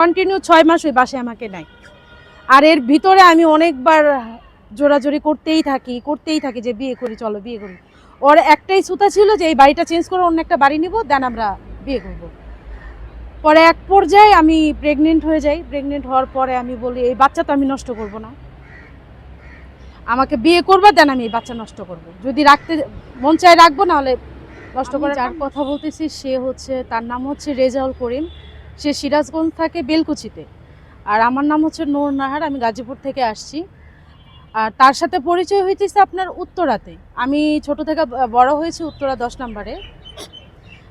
Continue ছয় মাস ওই বাসায় আমাকে নেয় আর এর ভিতরে আমি অনেকবার জোরাজোরি করতেই থাকি করতেই থাকি যে বিয়ে করি চলো বিয়ে করি। ওর একটাই সুতা ছিল যে এই বাড়িটা চেঞ্জ করে অন্য একটা বাড়ি নিব দেন আমরা বিয়ে করব। পরে এক পর্যায়ে আমি প্রেগনেন্ট হয়ে যাই। প্রেগনেন্ট হওয়ার পরে আমি বলি এই বাচ্চা তো আমি নষ্ট করব না। আমাকে বিয়ে করবে দেন আমি এই বাচ্চা নষ্ট করব। যদি রাখতে মন চায় রাখব না হলে নষ্ট করে যার কথা বলতেছি সে হচ্ছে তার নাম হচ্ছে রেজাউল করিম। সে সিরাজগঞ্জ থাকে বেলকুচিতে। আর আমার নাম হচ্ছে নূর নাহার, আমি গাজীপুর থেকে আসছি। আর তার সাথে পরিচয় হয়েছে আপনার উত্তরাতে। আমি ছোট থেকে বড় হয়েছি উত্তরা দশ নম্বরে।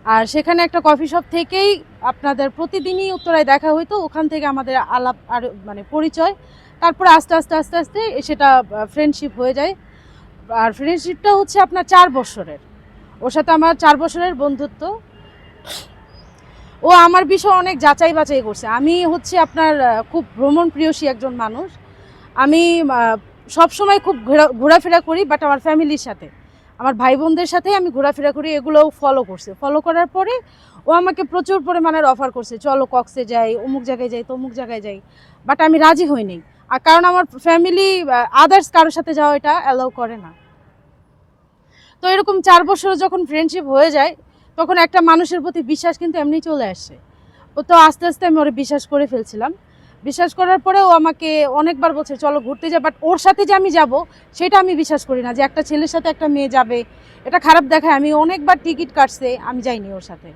আর সেখানে একটা কফি শপ থেকেই আপনাদের প্রতিদিনই উত্তরায় দেখা হইতো। ওখান থেকে আমাদের আলাপ আর মানে পরিচয়। তারপরে আস্তে আস্তে আস্তে আস্তে সেটা ফ্রেন্ডশিপ হয়ে যায়। আর ফ্রেন্ডশিপটা হচ্ছে আপনার চার বছরের। ওর সাথে আমার চার বছরের বন্ধুত্ব। ও আমার বিষয় অনেক যাচাই বাছাই করছে। আমি হচ্ছে আপনার খুব ভ্রমণ প্রিয়সী একজন মানুষ। আমি সব সময় খুব ঘোরা- ঘোরাফেরা করি বাট আমার ফ্যামিলির সাথে। আমার ভাই বোনদের সাথে আমি ঘোরাফেরা করি, এগুলোও ফলো করছে। ফলো করার পরে ও আমাকে প্রচুর পরিমাণের অফার করছে, চলো কক্সে যাই, অমুক জায়গায় যাই, তমুক জায়গায় যাই। বাট আমি রাজি হইনি আর কারণ আমার ফ্যামিলি আদার্স কারোর সাথে যাওয়া এটা অ্যালাউ করে না। তো এরকম চার বছর যখন ফ্রেন্ডশিপ হয়ে যায় তখন একটা মানুষের প্রতি বিশ্বাস কিন্তু এমনি চলে আসে। ও তো আস্তে আস্তে আমি ওরে বিশ্বাস করে ফেলছিলাম। বিশ্বাস করার পরে ও আমাকে অনেকবার বলছে, চলো ঘুরতে যা বাট ওর সাথে যে আমি যাব, সেটা আমি বিশ্বাস করি না যে একটা ছেলের সাথে একটা মেয়ে যাবে। এটা খারাপ দেখায়, আমি অনেকবার টিকিট কাটছে, আমি যাইনি ওর সাথে।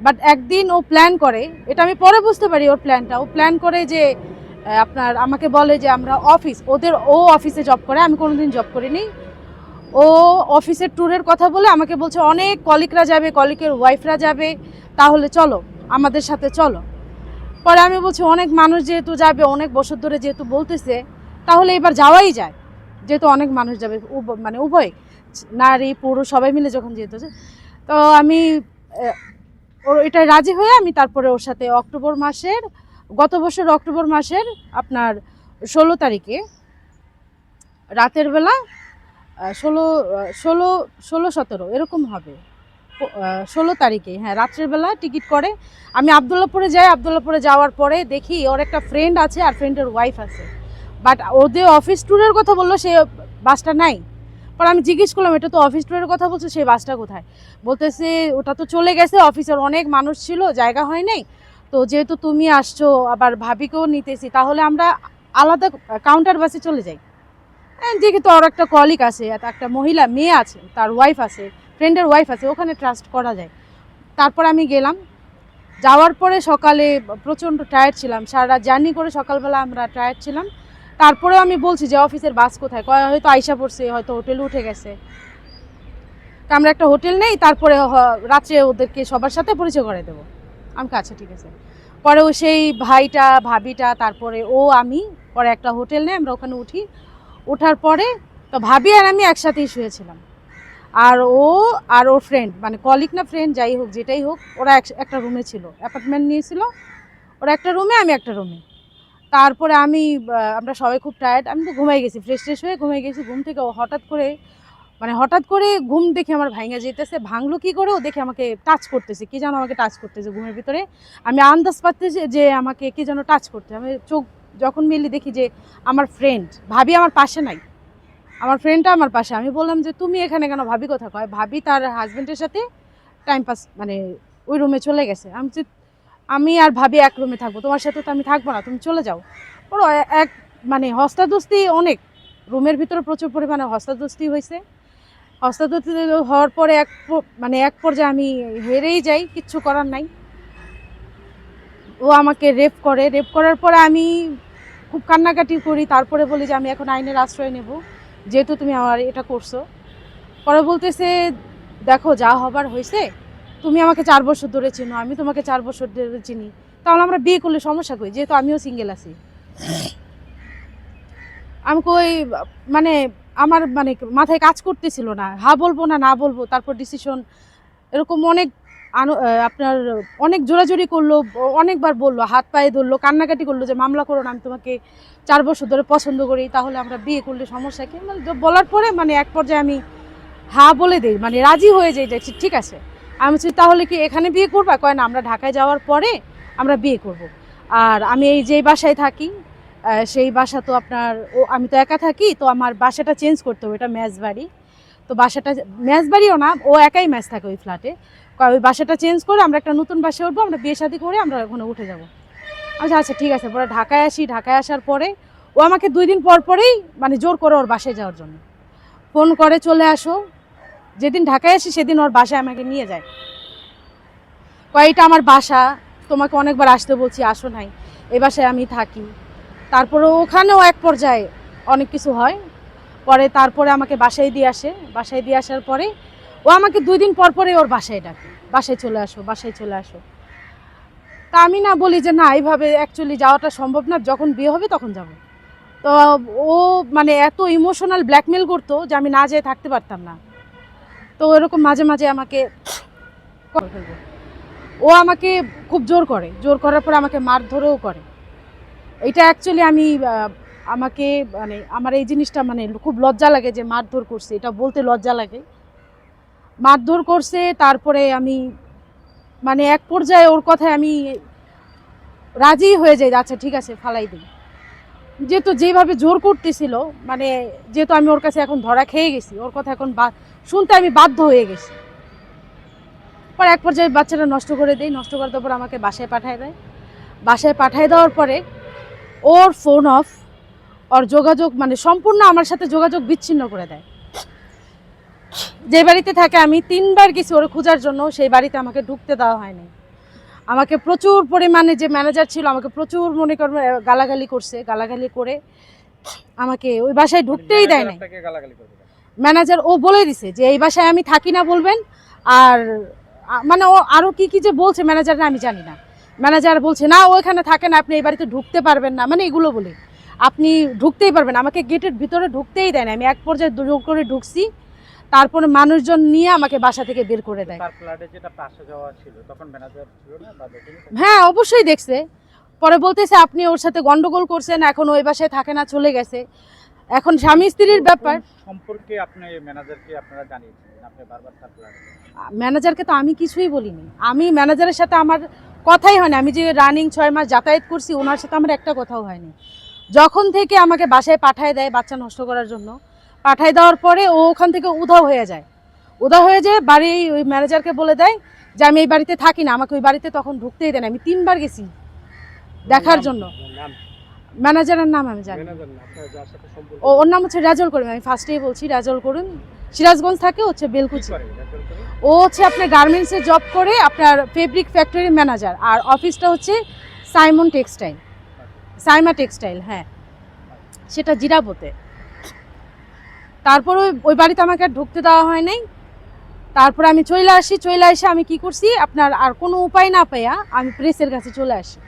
বাট একদিন ও প্ল্যান করে, এটা আমি পরে বুঝতে পারি ওর প্ল্যানটা ও প্ল্যান করে যে আপনার আমাকে বলে যে আমরা অফিস, ওদের ও অফিসে জব করে, আমি কোনোদিন জব করিনি। ও অফিসের ট্যুরের কথা বলে আমাকে বলছে, অনেক কলিকরা যাবে, কলিকের ওয়াইফরা যাবে। তাহলে চলো, আমাদের সাথে চলো। পরে আমি বলছি, অনেক মানুষ যেহেতু যাবে, অনেক বছর ধরে যেহেতু বলতেছে, তাহলে এবার যাওয়াই যায়। যেহেতু অনেক মানুষ যাবে মানে উভয়, নারী, পুরুষ, সবাই মিলে যখন যেহেতু তো আমি এটাই রাজি হয়ে আমি তারপরে ওর সাথে অক্টোবর মাসের, গত বছর অক্টোবর মাসের আপনার ষোলো তারিখে রাতের বেলা ষোলো ষোলো ষোলো, সতেরো, এরকম হবে। ষোলো তারিখে হ্যাঁ রাত্রের বেলা টিকিট করে। আমি আবদুল্লাপুরে যাই, আবদুল্লাপুরে যাওয়ার পরে দেখি ওর একটা ফ্রেন্ড আছে আর ফ্রেন্ডের ওয়াইফ আছে। বাট ওদের অফিস ট্যুরের কথা বলল, সে বাসটা নাই। পর আমি জিজ্ঞেস করলাম, এটা তো অফিস ট্যুরের কথা বলছে সেই বাসটা কোথায়? বলতেছে, ওটা তো চলে গেছে অফিসের অনেক মানুষ ছিল, জায়গা হয় নাই। তো যেহেতু তুমি আসছো, আবার ভাবিকেও নিতেছি, তাহলে আমরা আলাদা কাউন্টার বাসে চলে যাই। হ্যাঁ, যেহেতু ওর একটা কলিক আছে আর একটা মহিলা মেয়ে আছে তার ওয়াইফ আছে ফ্রেন্ডের ওয়াইফ আছে ওখানে ট্রাস্ট করা যায়। তারপর আমি গেলাম। যাওয়ার পরে সকালে প্রচণ্ড টায়ার্ড ছিলাম সারা জার্নি করে সকালবেলা আমরা টায়ার্ড ছিলাম। তারপরেও আমি বলছি যে অফিসের বাস কোথায়? হয়তো আইসা পড়ছে হয়তো হোটেলে উঠে গেছে। তা আমরা একটা হোটেল নেই তারপরে রাত্রে ওদেরকে সবার সাথে পরিচয় করে দেবো। আমি আচ্ছা ঠিক আছে। পরে ও সেই ভাইটা ভাবিটা তারপরে ও আমি পরে একটা হোটেল নেই আমরা ওখানে উঠি। ওঠার পরে তো ভাবি আর আমি একসাথেই শুয়েছিলাম। আর ও আর ওর ফ্রেন্ড মানে কলিক না ফ্রেন্ড যাই হোক, যেটাই হোক, ওরা এক- একটা রুমে ছিল। অ্যাপার্টমেন্ট নিয়েছিল, ওরা একটা রুমে আমি একটা রুমে তারপরে আমি আমরা সবাই খুব টায়ার্ড আমি তো ঘুমাই গেছি ফ্রেশ ট্রেশ হয়ে ঘুমাই গেছি, ঘুম থেকে ও হঠাৎ করে মানে হঠাৎ করে ঘুম দেখে আমার ভাঙা যেতেছে, ভাঙলো কি করে, ও দেখে আমাকে টাচ করতেছে, কি যেন আমাকে টাচ করতেছে ঘুমের ভিতরে। আমি আন্দাজ পাচ্তেছি যে আমাকে কি যেন টাচ করতে আমি চোখ যখন মেলি দেখি যে আমার ফ্রেন্ড ভাবি আমার পাশে নাই। আমার ফ্রেন্ডটা আমার পাশে। আমি বললাম যে, তুমি এখানে কেন? ভাবি কথা কয়, ভাবি তার হাজবেন্ডের সাথে টাইম পাস মানে ওই রুমে চলে গেছে। আমি যে, আমি আর ভাবি এক রুমে থাকব। তোমার সাথে তো আমি থাকব না। তুমি চলে যাও। ওর এক মানে হস্তাদস্তি অনেক। রুমের ভিতরে প্রচুর পরিমাণে হস্তাদস্তি হয়েছে। হস্তাদস্তি হওয়ার পরে এক মানে এক পর্যায়ে আমি হেরেই যাই, কিচ্ছু করার নাই। ও আমাকে রেপ করে। রেপ করার পরে আমি খুব কান্নাকাটি করি, তারপরে বলি যে আমি এখন আইনের আশ্রয় নেব। যেহেতু তুমি আমার এটা করছ। পরে বলতেছে, দেখো, যা হবার হয়েছে, তুমি আমাকে চার বছর ধরে চিনো, আমি তোমাকে চার বছর ধরে চিনি। তাহলে আমরা বিয়ে করলে সমস্যা করি যেহেতু আমিও সিঙ্গেল আছি। আমি কই মানে আমার মানে মাথায় কাজ করতেছিল না। হা বলব না না বলব, তারপর ডিসিশন এরকম অনেক আপনার অনেক জোরাজোরি করল, অনেকবার বলল, হাত পায়ে ধরলো, কান্নাকাটি করল যে, মামলা করো না, আমি তোমাকে চার বছর ধরে পছন্দ করি, তাহলে আমরা বিয়ে করলে সমস্যা কি? মানে বলার পরে মানে এক পর্যায়ে আমি হা বলে দিই মানে রাজি হয়ে যাই, যে ঠিক আছে। আমি বলছি, তাহলে কি এখানে বিয়ে করবা? কয়, না, আমরা ঢাকায় যাওয়ার পরে আমরা বিয়ে করব। আর আমি এই যে বাসায় থাকি সেই বাসা তো আপনার, ও, আমি তো একা থাকি, তো আমার বাসাটা চেঞ্জ করতে হবে, এটা ম্যাচ বাড়ি তো বাসাটা ম্যাচ বাড়িও না, ও একাই ম্যাচ থাকে ওই ফ্ল্যাটে ওই বাসাটা চেঞ্জ করে আমরা একটা নতুন বাসে উঠবো, আমরা বিয়ে শাদি করে আমরা ওখানে উঠে যাব। আচ্ছা আচ্ছা ঠিক আছে, পরে ঢাকায় আসি। ঢাকায় আসার পরে ও আমাকে দুই দিন পর পরেই মানে জোর করে ওর বাসায় যাওয়ার জন্য। ফোন করে, চলে আসো। যেদিন ঢাকায় আসি, সেদিন ওর বাসায় আমাকে নিয়ে যায়। কয়েকটা আমার বাসা, তোমাকে অনেকবার আসতে বলছি, আসো নাই। এ বাসায় আমি থাকি। তারপরে ওখানেও এক পর্যায়ে অনেক কিছু হয়। পরে তারপরে আমাকে বাসায় দিয়ে আসে, বাসায় দিয়ে আসার পরে ও আমাকে দুই দিন পর পরে ওর বাসায় ডাকে, বাসায় চলে আসো, বাসায় চলে আসো। তা আমি না বলি যে না, এইভাবে অ্যাকচুয়ালি যাওয়াটা সম্ভব না, যখন বিয়ে হবে তখন যাব। তো ও মানে এত ইমোশনাল ব্ল্যাকমেল করতো যে আমি না যেয়ে থাকতে পারতাম না। তো এরকম মাঝে মাঝে আমাকে। ও আমাকে খুব জোর করে, জোর করার পর আমাকে মারধরেও করে। এটা অ্যাকচুয়ালি আমি আমাকে মানে আমার এই জিনিসটা মানে খুব লজ্জা লাগে যে মারধর করছে, এটা বলতে লজ্জা লাগে। মারধর করছে, তারপরে আমি মানে এক পর্যায়ে ওর কথায় আমি রাজি হয়ে যাই আচ্ছা ঠিক আছে, ফালাই দিই। যেহেতু যেভাবে জোর করতেছিল মানে যেহেতু আমি ওর কাছে এখন ধরা খেয়ে গেছি, ওর কথা এখন শুনতে আমি বাধ্য হয়ে গেছি। পর এক পর্যায়ে বাচ্চাটা নষ্ট করে দেয়, নষ্ট করে দেওয়ার পর আমাকে বাসায় পাঠায় দেয়। বাসায় পাঠায় দেওয়ার পরে ওর ফোন অফ ওর যোগাযোগ মানে সম্পূর্ণ আমার সাথে যোগাযোগ বিচ্ছিন্ন করে দেয়। যে বাড়িতে থাকে আমি তিনবার গেছি ওর খোঁজার জন্য সেই বাড়িতে আমাকে ঢুকতে দেওয়া হয়নি। আমাকে প্রচুর পরিমাণে যে ম্যানেজার ছিল আমাকে প্রচুর মনে কর গালাগালি করছে গালাগালি করে আমাকে ওই বাসায় ঢুকতেই দেয় নাই। কেন? ম্যানেজার ও বলে দিছে যে এই বাসায় আমি থাকি না বলবেন। আর মানে ও আরও কি কি যে বলছে ম্যানেজাররা আমি জানি না। ম্যানেজার বলছে না ও এখানে থাকেন আপনি এই বাড়িতে ঢুকতে পারবেন না। মানে এগুলো বলে। আপনি ঢুকতেই পারবেন। আমাকে গেটের ভিতরে ঢুকতেই দেয় না। আমি এক পর্যায়ে জোর করে ঢুকছি। তারপরে মানুষজন নিয়ে আমাকে বাসা থেকে বের করে দেয়? হ্যাঁ অবশ্যই দেখছে। পরে বলতেছে আপনি ওর সাথে গন্ডগোল করছেন এখন ওই বাসায় থাকে না চলে গেছে। এখন স্বামী স্ত্রীর ব্যাপার। সম্পর্কে আপনি ম্যানেজারকে আপনারা জানিয়েছিলেন? আপনি বারবার ম্যানেজারকে তো আমি কিছুই বলিনি। আমি ম্যানেজারের সাথে আমার কথাই হয়নি। আমি যে রানিং ছয় মাস যাতায়াত করছি ওনার সাথে আমার একটা কথাও হয়নি। যখন থেকে আমাকে বাসায় পাঠায় দেয় বাচ্চা নষ্ট করার জন্য, পাঠায় দেওয়ার পরে ও ওখান থেকে উধাও হয়ে যায়। উধাও হয়ে যায় বাড়ি ওই ম্যানেজারকে বলে দেয় যে, আমি এই বাড়িতে থাকি না, আমাকে ওই বাড়িতে তখন ঢুকতেই দেয় না। আমি তিনবার গেছি দেখার জন্য। ম্যানেজারের নাম আমি জানি। ও, ওর নাম হচ্ছে রাজল করিম। আমি ফার্স্টেই বলছি রাজল করুন সিরাজগঞ্জ থাকে হচ্ছে বেলকুচি? ও হচ্ছে আপনার গার্মেন্টসে জব করে আপনার ফেব্রিক ফ্যাক্টরির ম্যানেজার আর অফিসটা হচ্ছে সাইমন টেক্সটাইল সাইমা টেক্সটাইল হ্যাঁ। সেটা জিরাবোতে তারপর ওই ওই বাড়িতে আমাকে আর ঢুকতে দেওয়া হয় নাই। তারপর আমি চলে আসি চলে এসে আমি কি করছি আপনার আর কোনো উপায় না পাইয়া আমি প্রেসের কাছে চলে আসি।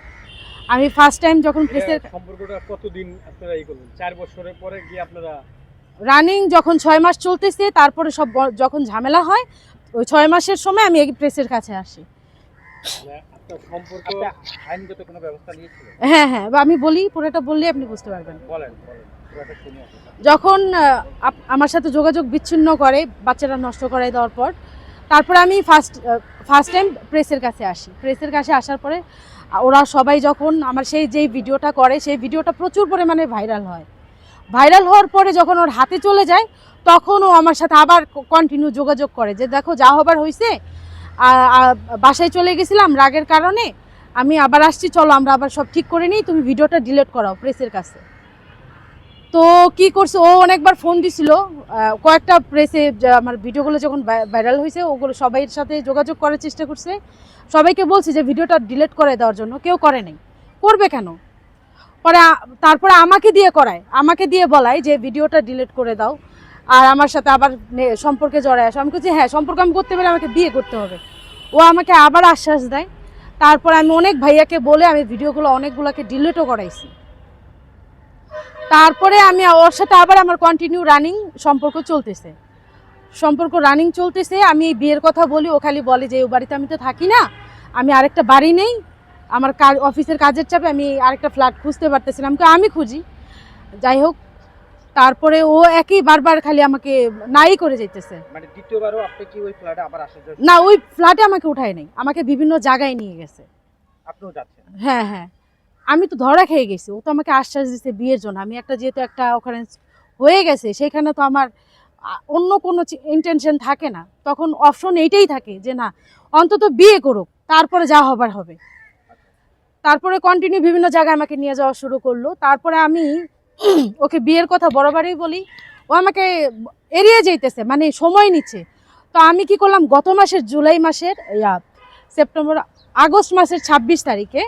আমি ফার্স্ট টাইম যখন প্রেসের সম্পর্কটা কতদিন আপনারা এই করলেন? চার বছরের পরে গিয়ে আপনারা রানিং যখন ছয় মাস চলতেছে তারপরে সব যখন ঝামেলা হয় ওই ছয় মাসের সময় আমি এই প্রেসের কাছে আসি। নিয়েছিলেন হ্যাঁ হ্যাঁ বা আমি বলি পুরোটা বললে আপনি বুঝতে পারবেন। যখন আমার সাথে যোগাযোগ বিচ্ছিন্ন করে বাচ্চারা নষ্ট করাই দেওয়ার পর তারপরে আমি ফার্স্ট ফার্স্ট টাইম প্রেসের কাছে আসি। প্রেসের কাছে আসার পরে ওরা সবাই যখন আমার সেই যেই ভিডিওটা করে সেই ভিডিওটা প্রচুর পরিমাণে ভাইরাল হয়। ভাইরাল হওয়ার পরে যখন ওর হাতে চলে যায় তখন ও আমার সাথে আবার কন্টিনিউ যোগাযোগ করে যে দেখো যা হবার হয়েছে বাসায় চলে গেছিলাম রাগের কারণে। আমি আবার আসছি, চলো আমরা আবার সব ঠিক করে নিই, তুমি ভিডিওটা ডিলেট করাও প্রেসের কাছে। তো কি করছে, ও অনেকবার ফোন দিছিল কয়েকটা প্রেসে আমার ভিডিওগুলো যখন ভাইরাল হয়েছে, ওগুলো সবাইয়ের সাথে যোগাযোগ করার চেষ্টা করছে। সবাইকে বলছে যে, ভিডিওটা ডিলেট করে দেওয়ার জন্য, কেউ করে নাই। করবে কেন? পরে তারপরে আমাকে দিয়ে করায়, আমাকে দিয়ে বলায় যে, ভিডিওটা ডিলিট করে দাও। আর আমার সাথে আবার সম্পর্কে জড়ায় আসো। আমি বলছি হ্যাঁ সম্পর্ক আমি করতে পারি আমাকে বিয়ে করতে হবে। ও আমাকে আবার আশ্বাস দেয়। তারপর আমি অনেক ভাইয়াকে বলে আমি ভিডিওগুলো অনেকগুলোকে ডিলিটও করাইছি। তারপরে আমি ওর সাথে আবার আমার কন্টিনিউ রানিং সম্পর্ক চলতেছে। সম্পর্ক রানিং চলতেছে। আমি এই বিয়ের কথা বলি, ও খালি বলে যে ও বাড়িতে আমি তো থাকি না। আমি আরেকটা বাড়ি নেই। আমার কাজ অফিসের কাজের চাপে আমি আরেকটা ফ্ল্যাট খুঁজতে পারতেছিলাম আমি খুঁজি। যাই হোক তারপরে ও একই বারবার খালি আমাকে নাই করে যাইতেছে। মানে দ্বিতীয়বারও আপনি কি ওই ফ্ল্যাটে আবার আসার জন্য না ওই ফ্ল্যাটে আমাকে উঠায় নাই। আমাকে বিভিন্ন জায়গায় নিয়ে গেছে। আপনিও যাচ্ছেন? হ্যাঁ হ্যাঁ। আমি তো ধরা খেয়ে গেছি। ও তো আমাকে আশ্বাস দিচ্ছে বিয়ের জন্য। আমি একটা যেহেতু একটা ওখানে হয়ে গেছে সেখানে তো আমার অন্য কোনো ইন্টেনশন থাকে না। তখন অপশন এইটাই থাকে যে না অন্তত বিয়ে করুক তারপরে যা হবার হবে। তারপরে কন্টিনিউ বিভিন্ন জায়গায় আমাকে নিয়ে যাওয়া শুরু করল। তারপরে আমি ওকে বিয়ের কথা বরাবরই বলি, ও আমাকে এড়িয়ে যেতেছে মানে সময় নিচ্ছে। তো আমি কি করলাম, গত মাসের জুলাই মাসের সেপ্টেম্বর, আগস্ট মাসের ছাব্বিশ তারিখে